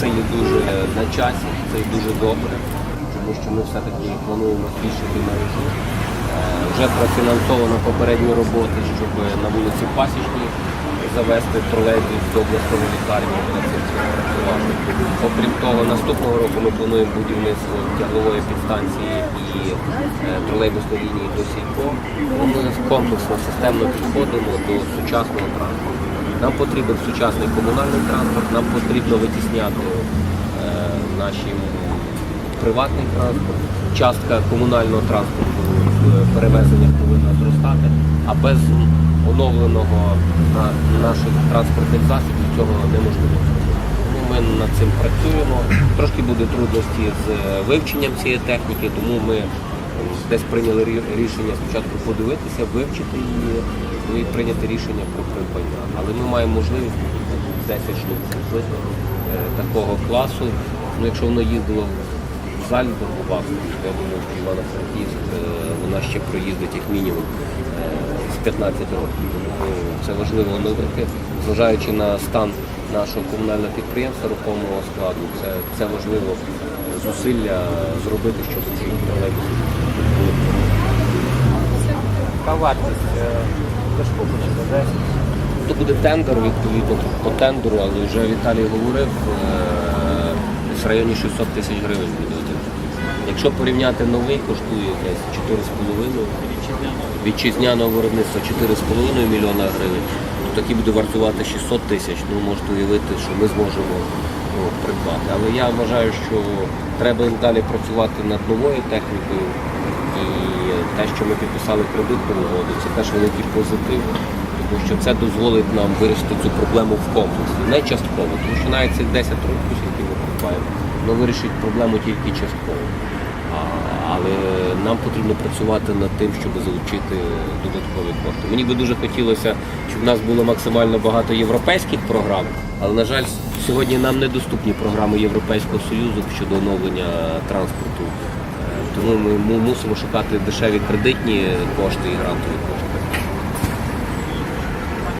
Це є дуже на часі, це є дуже добре, тому що ми все-таки плануємо збільшити мережу. Е, Вже профінансовано попередні роботи, щоб на вулиці Пасічній завести тролейбус до обласної лікарні. де це все працювати. Окрім того, наступного року ми плануємо будівництво тяглової підстанції і е, тролейбусної лінії до Сілько. Ми комплексно, системно підходимо до сучасного транспорту. Нам потрібен сучасний комунальний транспорт, нам потрібно витісняти е, наші приватний транспорт. Частка комунального транспорту в перевезеннях повинна зростати, а без оновленого на- наших транспортних засобів цього неможливо. Тому ми над цим працюємо. Трошки буде трудності з е, вивченням цієї техніки, тому ми десь прийняли рішення спочатку подивитися, вивчити її і прийняти рішення про придбання. Але ми маємо можливість 10 штук приблизно е, такого класу. Ну, якщо воно їздило в Зальцбургу, в Австрії, то я думаю, що Івано-Франківськ е, вона ще проїздить як мінімум е, з 15 років. Це важливо оновити, зважаючи на стан нашого комунального підприємства рухомого складу, це, це важливо зусилля зробити, тролейбуси були. Яка вартість е, держпомочі за 10? То буде тендер, відповідно по тендеру, але вже Віталій говорив, е, в районі 600 тисяч гривень буде один. Якщо порівняти новий, коштує десь 4,5 вітчизняного виробництва 4,5 мільйона гривень, то такий буде вартувати 600 тисяч. Ну можете уявити, що ми зможемо ну, придбати. Але я вважаю, що треба далі працювати над новою технікою. І те, що ми підписали кредитну угоду, це теж великий позитив, тому що це дозволить нам вирішити цю проблему в комплексі, не частково, тому що навіть цих 10 років, які ми придбаємо, воно вирішить проблему тільки частково. Але нам потрібно працювати над тим, щоб залучити додаткові кошти. Мені би дуже хотілося, щоб в нас було максимально багато європейських програм, але на жаль, сьогодні нам недоступні програми Європейського Союзу щодо оновлення транспорту. Тому ми мусимо шукати дешеві кредитні кошти і грантові кошти.